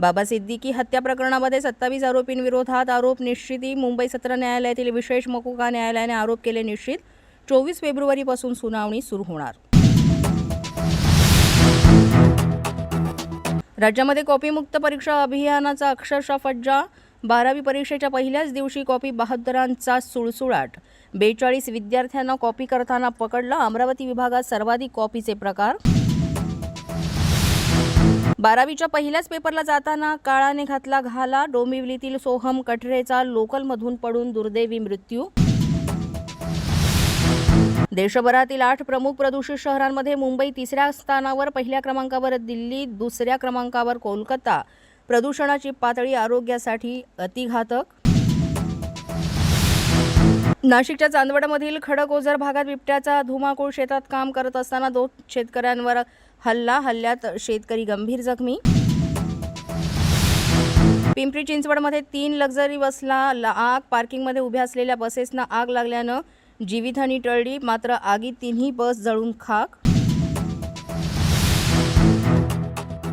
बाबा सिद्दीकी हत्या प्रकरणामध्ये सत्तावीस आरोपींविरोधात आरोप निश्चिती मुंबई सत्र न्यायालयातील विशेष मकोका न्यायालयाने आरोप केले निश्चित. चोवीस फेब्रुवारीपासून सुनावणी सुरू होणार. राज्यामध्ये कॉपीमुक्त परीक्षा अभियानाचा अक्षरशः फज्जा बारावी परीक्षेच्या पहिल्याच दिवशी कॉपी बहादरांचा सुळसुळाट. बेचाळीस विद्यार्थ्यांना कॉपी करताना पकडला अमरावती विभागात सर्वाधिक कॉपीचे प्रकार. बारावीच्या पहिल्याच पेपरला जाताना काळाने घातला घाला डोंबिवलीतील सोहम कठरेचा लोकलमधून पडून दुर्दैवी मृत्यू. देशभरातील आठ प्रमुख प्रदूषित शहरांमध्ये मुंबई तिसऱ्या स्थानावर पहिल्या क्रमांकावर दिल्ली दुसऱ्या क्रमांकावर कोलकाता. प्रदूषणाची पातळी आरोग्यासाठी अतिघातक. नाशिकच्या चांदवडमधील खडक भागात बिबट्याचा धुमाकूळ शेतात काम करत असताना दोन शेतकऱ्यांवर हल्ला हल्ल्यात शेतकरी गंभीर जखमी. पिंपरी चिंचवडमध्ये तीन लक्झरी बसला ला- आग पार्किंगमध्ये उभ्या असलेल्या बसेसना आग लागल्यानं जीवितहानी टळली मात्र आगीत तिन्ही बस जळून खाक.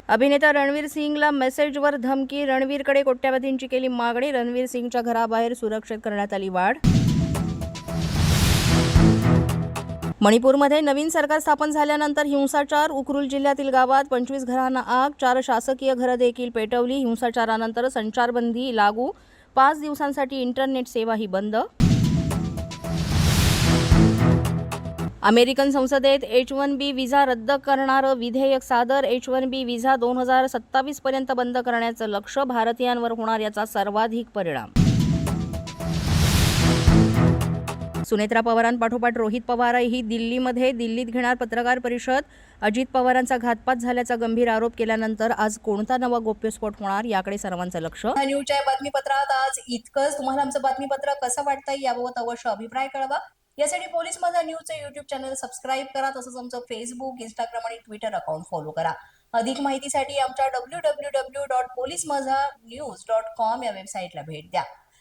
अभिनेता रणवीर सिंगला मेसेजवर धमकी रणवीरकडे कोट्यावधींची केली मागणी रणवीर सिंगच्या घराबाहेर सुरक्षित करण्यात आली वाढ. मणिपूरमध्ये नवीन सरकार स्थापन झाल्यानंतर हिंसाचार उखरुल जिल्ह्यातील गावात पंचवीस घरांना आग चार शासकीय घरं देखील पेटवली. हिंसाचारानंतर संचारबंदी लागू. पाच दिवसांसाठी इंटरनेट सेवाही बंद. अमेरिकन संसदेत एच वन बी व्हिसा रद्द करणारं विधेयक सादर. एच वन बी व्हिसा दोन हजार सत्तावीसपर्यंत बंद करण्याचं लक्ष भारतीयांवर होणार याचा सर्वाधिक परिणाम. सुनेत्रा पवारांपाठोपाठ रोहित पवारही दिल्लीमध्ये दिल्लीत घेणार पत्रकार परिषद. अजित पवारांचा घातपात झाल्याचा गंभीर आरोप केल्यानंतर आज कोणता नवा गोप्यस्फोट होणार याकडे सर्वांचं लक्ष. न्यूजच्या बातमीपत्रात आज इतकंच. तुम्हाला आमचं बातमीपत्र कसं वाटतंय याबाबत अवश्य अभिप्राय कळवा. यासाठी पोलीस माझा न्यूजचं युट्यूब चॅनल सबस्क्राईब करा तसंच आमचं फेसबुक इंस्टाग्राम आणि ट्विटर अकाउंट फॉलो करा. अधिक माहितीसाठी आमच्या W W W dot police Majha news dot com या वेबसाईटला भेट द्या.